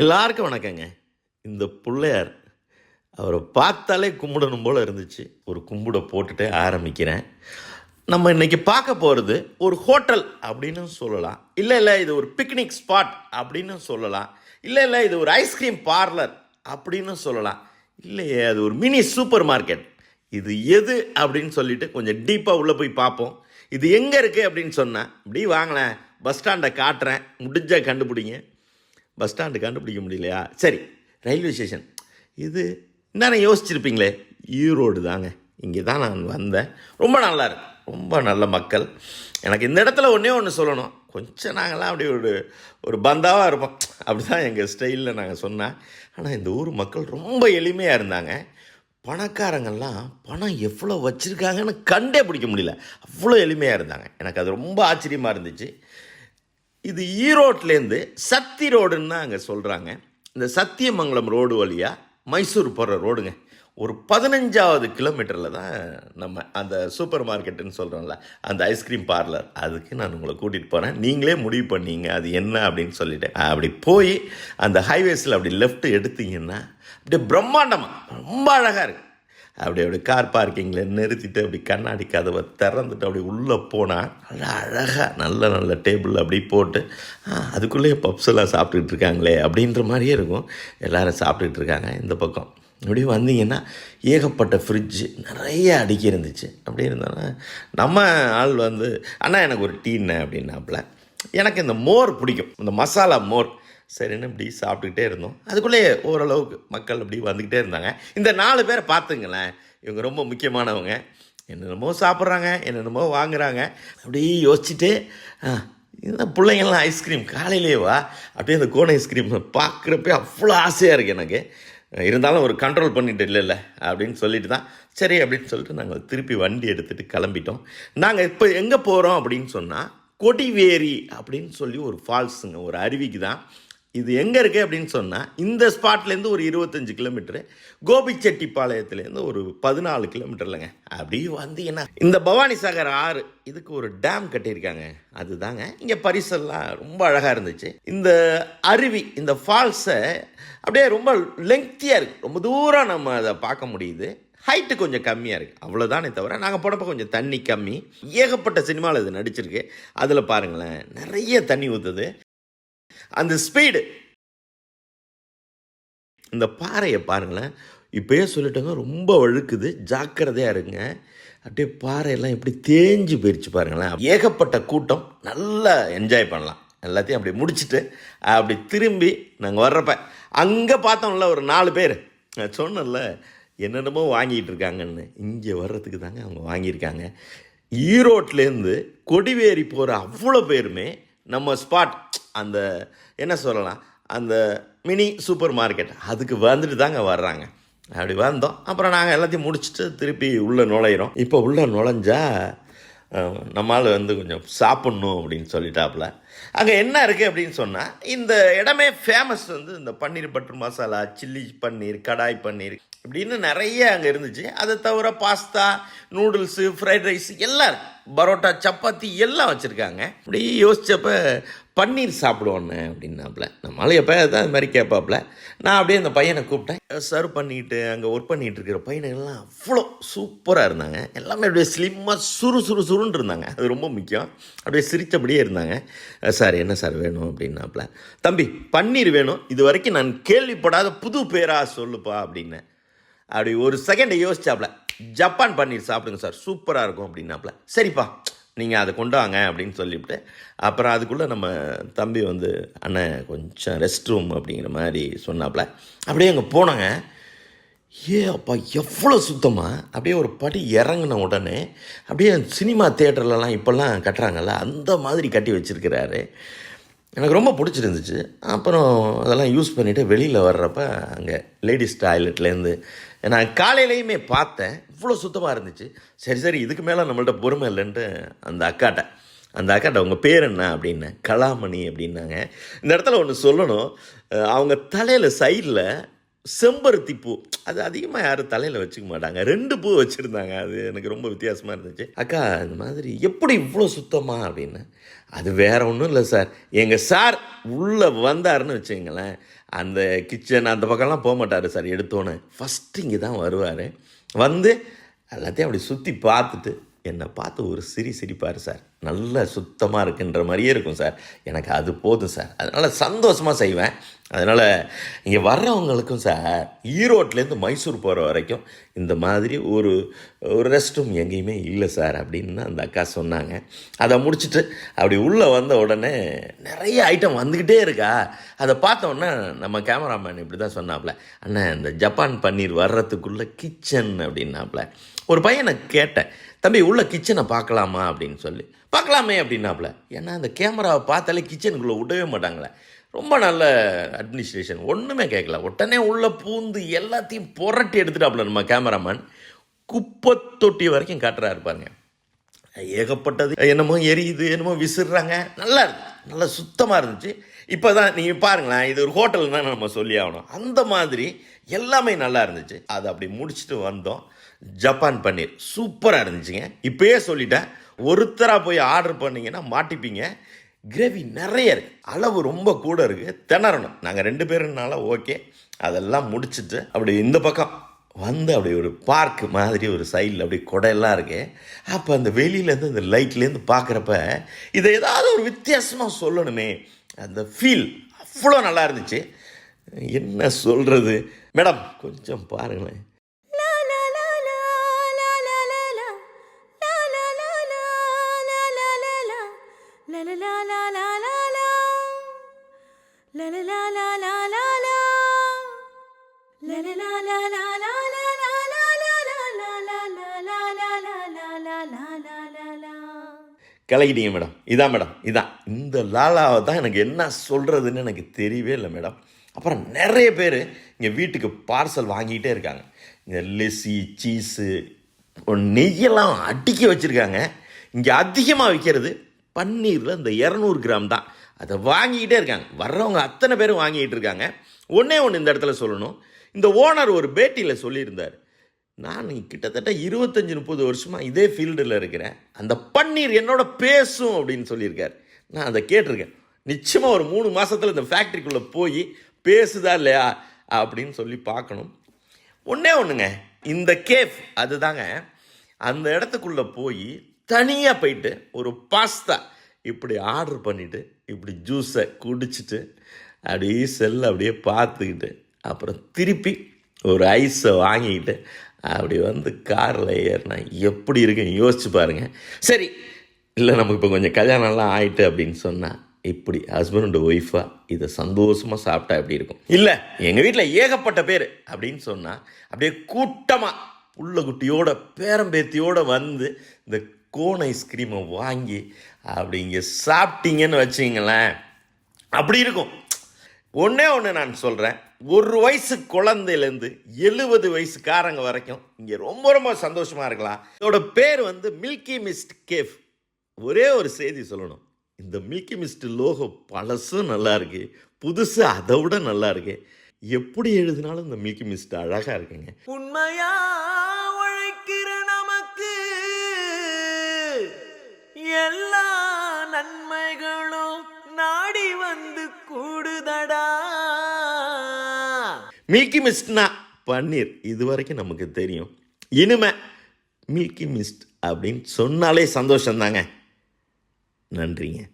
எல்லாருக்கும் வணக்கங்க. இந்த பிள்ளையார் அவரை பார்த்தாலே கும்பிடணும் போல் இருந்துச்சு. ஒரு கும்பிட போட்டுட்டு ஆரம்பிக்கிறேன். நம்ம இன்றைக்கி பார்க்க போகிறது ஒரு ஹோட்டல் அப்படின்னு சொல்லலாம். இல்லை இல்லை இது ஒரு பிக்னிக் ஸ்பாட் அப்படின்னு சொல்லலாம். இல்லை இல்லை இது ஒரு ஐஸ்கிரீம் பார்லர் அப்படின்னு சொல்லலாம். இல்லையே அது ஒரு மினி சூப்பர் மார்க்கெட் இது எது அப்படின்னு சொல்லிட்டு கொஞ்சம் டீப்பாக உள்ளே போய் பார்ப்போம். இது எங்கே இருக்குது அப்படின்னு சொன்னேன் இப்படி வாங்கினேன் பஸ் ஸ்டாண்டை காட்டுறேன். முடிஞ்சால் கண்டுபிடிங்க. பஸ் ஸ்டாண்டு கண்டுபிடிக்க முடியலையா? சரி ரயில்வே ஸ்டேஷன். இது என்னென்ன யோசிச்சிருப்பீங்களே? ஈரோடு தாங்க. இங்கே தான் நான் வந்தேன். ரொம்ப நல்லா இருக்கு. ரொம்ப நல்ல மக்கள். எனக்கு இந்த இடத்துல ஒன்றே ஒன்று சொல்லணும். கொஞ்சம் நாங்கள்லாம் அப்படி ஒரு ஒரு பந்தாவாக இருப்போம். அப்படி தான் எங்கள் ஸ்டைலில் நாங்கள் சொன்னேன். ஆனால் இந்த ஊர் மக்கள் ரொம்ப எளிமையாக இருந்தாங்க. பணக்காரங்கள்லாம் பணம் எவ்வளோ வச்சுருக்காங்கன்னு கண்டே பிடிக்க முடியல. அவ்வளோ எளிமையாக இருந்தாங்க. எனக்கு அது ரொம்ப ஆச்சரியமாக இருந்துச்சு. இது ஈரோட்லேருந்து சத்தி ரோடுன்னு தான் அங்கே சொல்கிறாங்க இந்த சத்தியமங்கலம் ரோடு வழியாக மைசூர் போகிற ரோடுங்க. ஒரு பதினஞ்சாவது கிலோமீட்டரில் தான் நம்ம அந்த சூப்பர் மார்க்கெட்டுன்னு சொல்கிறோம்ல அந்த ஐஸ்கிரீம் பார்லர். அதுக்கு நான் உங்களை கூட்டிகிட்டு போகிறேன் நீங்களே முடிவு பண்ணீங்க அது என்ன அப்படின்னு சொல்லிட்டு. அப்படி போய் அந்த ஹைவேஸில் அப்படி லெஃப்ட் எடுத்தீங்கன்னா அப்படியே பிரம்மாண்டமாக ரொம்ப அழகாக இருக்குது அப்படி அப்படி கார் பார்க்கிங்கில் நிறுத்திட்டு அப்படி கண்ணாடி கதவை திறந்துட்டு அப்படி உள்ளே போனால் நல்லா அழகாக நல்ல நல்ல டேபிள் அப்படி போட்டு அதுக்குள்ளேயே பப்ஸ் எல்லாம் சாப்பிட்டுட்டு இருக்காங்களே அப்படின்ற மாதிரியே இருக்கும். எல்லோரும் சாப்பிட்டுட்டு இருக்காங்க இந்த பக்கம். இப்படி வந்தீங்கன்னா ஏகப்பட்ட ஃப்ரிட்ஜு நிறைய அடுக்கி இருந்துச்சு. அப்படி இருந்தாலும் நம்ம ஆள் வந்து அண்ணா எனக்கு ஒரு டீண்ணே அப்படின்னாப்புல. எனக்கு இந்த மோர் பிடிக்கும். இந்த மசாலா மோர். சரின்னு இப்படி சாப்பிட்டுக்கிட்டே இருந்தோம். அதுக்குள்ளேயே ஓரளவுக்கு மக்கள் அப்படி வந்துக்கிட்டே இருந்தாங்க. இந்த நாலு பேரை பார்த்துங்களேன். இவங்க ரொம்ப முக்கியமானவங்க. என்னென்னமோ சாப்பிட்றாங்க என்னென்னமோ வாங்குகிறாங்க அப்படியே யோசிச்சுட்டு இந்த பிள்ளைங்கள்லாம் ஐஸ்கிரீம் காலையிலேவா அப்படியே அந்த கோன் ஐஸ்கிரீம் பார்க்குறப்பே அவ்வளோ ஆசையாக இருக்குது எனக்கு. இருந்தாலும் ஒரு கண்ட்ரோல் பண்ணிட்டு இல்லைல்ல அப்படின்னு சொல்லிட்டு தான் சரி அப்படின்னு சொல்லிட்டு நாங்கள் திருப்பி வண்டி எடுத்துகிட்டு கிளம்பிட்டோம். நாங்கள் இப்போ எங்கே போகிறோம் அப்படின்னு சொன்னால் கொடிவேரி அப்படின்னு சொல்லி ஒரு ஃபால்ஸுங்க ஒரு அருவிக்கு தான் இது எங்கே இருக்குது அப்படின்னு சொன்னால் இந்த ஸ்பாட்லேருந்து ஒரு இருபத்தஞ்சி கிலோமீட்டரு கோபிச்செட்டிப்பாளையத்துலேருந்து ஒரு பதினாலு கிலோமீட்டர்லங்க வந்து வந்தீங்கன்னா இந்த பவானி சாகர் ஆறு இதுக்கு ஒரு டேம் கட்டியிருக்காங்க. அதுதாங்க. இங்கே பரிசெல்லாம் ரொம்ப அழகாக இருந்துச்சு. இந்த அருவி இந்த ஃபால்ஸை அப்படியே ரொம்ப லெங்க்த்தியாக இருக்குது ரொம்ப தூரம் நம்ம அதை பார்க்க முடியுது. ஹைட்டு கொஞ்சம் கம்மியாக இருக்குது அவ்வளோதானே தவிர நாங்கள் போனப்போ கொஞ்சம் தண்ணி கம்மி. ஏகப்பட்ட சினிமாவில் இது நடிச்சிருக்கு. அதில் பாருங்களேன் நிறைய தண்ணி ஊற்றுது அந்த ஸ்பீடு இந்த பாறையை பாருங்களேன். இப்போயே சொல்லிட்டோங்க ரொம்ப வழுக்குது ஜாக்கிரதையாக இருங்க. அப்படியே பாறையெல்லாம் எப்படி தேஞ்சு போயிடுச்சு பாருங்களேன். ஏகப்பட்ட கூட்டம் நல்லா என்ஜாய் பண்ணலாம். எல்லாத்தையும் அப்படி முடிச்சுட்டு அப்படி திரும்பி நாங்கள் வர்றப்ப அங்கே பார்த்தோம்ல ஒரு நாலு பேர். நான் சொன்னேன்ல என்னென்னமோ வாங்கிட்டு இருக்காங்கன்னு. இங்கே வர்றதுக்கு தாங்க அவங்க வாங்கியிருக்காங்க. ஈரோட்லேருந்து கொடிவேரி போகிற அவ்வளோ பேருமே நம்ம ஸ்பாட் அந்த என்ன சொல்லலாம் அந்த மினி சூப்பர் மார்க்கெட். அதுக்கு வந்துட்டு தாங்க வர்றாங்க. அப்படி வந்தோம். அப்புறம் நாங்கள் எல்லாத்தையும் முடிச்சுட்டு திருப்பி உள்ளே நுழையிறோம். இப்போ உள்ளே நுழைஞ்சா நம்மால் வந்து கொஞ்சம் சாப்பிட்ணும் அப்படின்னு சொல்லிட்டாப்புல. அங்கே என்ன இருக்குது அப்படின்னு சொன்னால் இந்த இடமே ஃபேமஸ் வந்து இந்த பன்னீர் பட்டர் மசாலா சில்லி பன்னீர் கடாய் பன்னீர் இப்படின்னு நிறைய அங்கே இருந்துச்சு. அதை தவிர பாஸ்தா நூடுல்ஸு ஃப்ரைட் ரைஸ் எல்லாம் பரோட்டா சப்பாத்தி எல்லாம் வச்சுருக்காங்க. இப்படி யோசித்தப்போ பன்னீர் சாப்பிடுவோன்னு அப்படின்னாப்புல. நம்ம எப்போ தான் இது மாதிரி கேட்பாப்புல. நான் அப்படியே அந்த பையனை கூப்பிட்டேன். சர்வ் பண்ணிட்டு அங்கே ஒர்க் பண்ணிகிட்டு இருக்கிற பையனுங்கள்லாம் அவ்வளோ சூப்பராக இருந்தாங்க. எல்லாமே அப்படியே ஸ்லிம்மாக சுறு சுறு சுருன்னு இருந்தாங்க. அது ரொம்ப முக்கியம். அப்படியே சிரித்தபடியே இருந்தாங்க. சார் என்ன சார் வேணும்? அப்படின்னாப்புல. தம்பி பன்னீர் வேணும். இது வரைக்கும் நான் கேள்விப்படாத புது பேராக சொல்லுப்பா அப்படின்னேன் அப்படி ஒரு செகண்டை யோசிச்சாப்புல. ஜப்பான் பன்னீர் சாப்பிடுங்க சார் சூப்பராக இருக்கும் அப்படின்னாப்புல. சரிப்பா. நீங்கள் அதை கொண்டாங்க அப்படின்னு சொல்லிவிட்டு அப்புறம் அதுக்குள்ளே நம்ம தம்பி வந்து அண்ணன் கொஞ்சம் ரெஸ்ட் ரூம் அப்படிங்கிற மாதிரி சொன்னாப்புல அப்படியே அங்கே போனாங்க. ஏ அப்பா எவ்வளோ சுத்தமாக அப்படியே ஒரு படி இறங்கின உடனே அப்படியே சினிமா தேட்டர்லலாம் இப்போல்லாம் கட்டுறாங்கல்ல அந்த மாதிரி கட்டி வச்சிருக்கிறாரு. எனக்கு ரொம்ப பிடிச்சிருந்துச்சு. அப்புறம் அதெல்லாம் யூஸ் பண்ணிவிட்டு வெளியில் வர்றப்ப அங்கே லேடிஸ் டாய்லெட்லேருந்து நான் காலையிலையுமே பார்த்தேன். இவ்வளோ சுத்தமாக இருந்துச்சு. சரி சரி இதுக்கு மேலே நம்மள்ட்ட பொறுமை இல்லைன்ட்டு அந்த அக்காட்ட. அந்த அக்காட்ட உங்கள் பேர் என்ன அப்படின்னேன் கலாமணி அப்படின்னாங்க. இந்த இடத்துல ஒன்று சொல்லணும். அவங்க தலையில் சைடில் செம்பருத்தி பூ அது அதிகமாக யாரும் தலையில் வச்சுக்க மாட்டாங்க. ரெண்டு பூ வச்சுருந்தாங்க. அது எனக்கு ரொம்ப வித்தியாசமாக இருந்துச்சு. அக்கா இந்த மாதிரி எப்படி இவ்வளோ சுத்தமாக அப்படின்னு? அது வேற ஒன்றும் இல்லை சார். எங்கள் சார் உள்ளே வந்தாருன்னு வச்சுங்களேன் அந்த கிச்சன் அந்த பக்கம்லாம் போக மாட்டார் சார் எடுத்தோன்னே. ஃபஸ்ட்டு இங்கே தான் வருவார். வந்து எல்லாத்தையும் அப்படி சுற்றி பார்த்துட்டு என்னை பார்த்து ஒரு சிரி சிரிப்பார் சார். நல்ல சுத்தமாக இருக்குன்ற மாதிரியே இருக்கும் சார். எனக்கு அது போதும் சார். அதனால் சந்தோஷமாக செய்வேன். அதனால் இங்கே வர்றவங்களுக்கும் சார் ஈரோட்லேருந்து மைசூர் போகிற வரைக்கும் இந்த மாதிரி ஒரு ஒரு ரெஸ்ட் ரூம் எங்கேயுமே இல்லை சார் அப்படின்னு அந்த அக்கா சொன்னாங்க. அதை முடிச்சுட்டு அப்படி உள்ளே வந்த உடனே நிறைய ஐட்டம் வந்துக்கிட்டே இருக்கா. அதை பார்த்தோன்னே நம்ம கேமராமேன் இப்படி தான் சொன்னாப்புல அண்ணன் இந்த ஜப்பான் பன்னீர் வர்றதுக்குள்ளே கிச்சன் அப்படின்னாப்புல. ஒரு பையனை கேட்டேன் தம்பி உள்ள கிச்சனை பார்க்கலாமா? அப்படின்னு சொல்லி பார்க்கலாமே அப்படின்னாப்புல ஏன்னா அந்த கேமராவை பார்த்தாலே கிச்சனுக்குள்ளே விடவே மாட்டாங்களே. ரொம்ப நல்ல அட்மினிஸ்ட்ரேஷன் ஒன்றுமே கேட்கல உடனே உள்ளே பூந்து எல்லாத்தையும் புரட்டி எடுத்துட்டாப்புல நம்ம கேமராமேன் குப்பை தொட்டி வரைக்கும் காட்டுறாரு பாருங்க. ஏகப்பட்டது. என்னமோ எரியுது என்னமோ விசிறாங்க. நல்லா இருக்கு. நல்லா சுத்தமாக இருந்துச்சு. இப்போ தான் நீங்கள் பாருங்களேன் இது ஒரு ஹோட்டல் தான் நம்ம சொல்லி ஆகணும். அந்த மாதிரி எல்லாமே நல்லா இருந்துச்சு. அதை அப்படி முடிச்சுட்டு வந்தோம். ஜப்பான் பன்னீர். சூப்பராக இருந்துச்சுங்க. இப்பயே சொல்லிட்டேன். ஒருத்தராக போய் ஆர்டர் பண்ணிங்கன்னா மாட்டிப்பீங்க. கிரேவி நிறைய இருக்குது அளவு ரொம்ப கூட இருக்குது திணறணும். நாங்கள் ரெண்டு பேருனால ஓகே. அதெல்லாம் முடிச்சுட்டு அப்படி இந்த பக்கம் வந்து அப்படி ஒரு பார்க் மாதிரி ஒரு சைடில் அப்படி கொடையெல்லாம் இருக்கு. அப்போ அந்த வெளியிலேருந்து அந்த லைட்லேருந்து பார்க்குறப்ப இதை ஏதாவது ஒரு வித்தியாசமாக சொல்லணுமே. அந்த ஃபீல் அவ்வளோ நல்லா இருந்துச்சு. என்ன சொல்கிறது மேடம் கொஞ்சம் பாருங்களேன். கலகிட்டீங்க மேடம் இதான் மேடம் இதான் இந்த லாலாவை தான் எனக்கு என்ன சொல்கிறதுன்னு எனக்கு தெரியவே இல்லை மேடம் அப்புறம் நிறைய பேர் இங்கே வீட்டுக்கு பார்சல் வாங்கிக்கிட்டே இருக்காங்க இந்த லெஸ்ஸி சீஸு நெய்யெல்லாம் அடுக்கி வச்சுருக்காங்க இங்கே அதிகமாக விற்கிறது பன்னீரில் இந்த இரநூறு கிராம் தான் அதை வாங்கிக்கிட்டே இருக்காங்க. வர்றவங்க அத்தனை பேரும் வாங்கிக்கிட்டு இருக்காங்க. ஒன்றே ஒன்று இந்த இடத்துல சொல்லணும். இந்த ஓனர் ஒரு பேட்டியில் சொல்லியிருந்தார். நான் கிட்டத்தட்ட இருபத்தஞ்சி முப்பது வருஷமாக இதே ஃபீல்டில் இருக்கிறேன். அந்த பன்னீர் என்னோட பேசும் அப்படின்னு சொல்லியிருக்கார். நான் அதை கேட்டிருக்கேன். நிச்சயமாக ஒரு மூணு மாதத்தில் இந்த ஃபேக்ட்ரிக்குள்ளே போய் பேசுதா இல்லையா அப்படின்னு சொல்லி பார்க்கணும். ஒன்றே ஒன்றுங்க இந்த கேஃப் அதுதாங்க. அந்த இடத்துக்குள்ளே போய் தனியாக போயிட்டு ஒரு பாஸ்தா இப்படி ஆர்டர் பண்ணிவிட்டு இப்படி ஜூஸை குடிச்சிட்டு அப்படியே செல்லை அப்படியே பார்த்துக்கிட்டு அப்புறம் திருப்பி ஒரு ஐஸை வாங்கிக்கிட்டு அப்படி வந்து காரில் ஏறினா எப்படி இருக்குன்னு யோசிச்சு பாருங்க. சரி இல்லை நமக்கு இப்போ கொஞ்சம் கல்யாணம்லாம் ஆயிட்டு அப்படின்னு சொன்னால் இப்படி ஹஸ்பண்ட் அண்ட் ஒய்ஃபாக இதை சந்தோஷமாக சாப்பிட்டா எப்படி இருக்கும்? இல்லை எங்கள் வீட்டில் ஏகப்பட்ட பேர் அப்படின்னு சொன்னால் அப்படியே கூட்டமாக புள்ள குட்டியோட பேரம்பேத்தியோடு வந்து இந்த கோன் ஐஸ்கிரீமை வாங்கி அப்படி இங்கே சாப்பிட்டீங்கன்னு வச்சிங்களேன். அப்படி இருக்கும். ஒன்றே ஒன்று நான் சொல்கிறேன் ஒரு வயசு குழந்தையிலேருந்து எழுபது வயசுக்காரங்க வரைக்கும் இங்கே ரொம்ப ரொம்ப சந்தோஷமாக இருக்கலாம். இதோட பேர் வந்து மில்கி மிஸ்ட் கேஃப். ஒரே ஒரு செய்தி சொல்லணும். இந்த மில்கி மிஸ்ட் லோகோ பழசும் நல்லா இருக்கு. புதுசு அதை விட நல்லா இருக்கு. எப்படி எழுதினாலும் இந்த மில்கி மிஸ்ட் அழகாக இருக்குங்க. உண்மையா? எல்லா நன்மைகளும் நாடி வந்து கூடுதடா. மில்கி மிஸ்ட்னா பன்னீர். இது வரைக்கும் நமக்கு தெரியும். இனிமே மில்கி மிஸ்ட் அப்படின்னு சொன்னாலே சந்தோஷம்தாங்க. நன்றிங்க.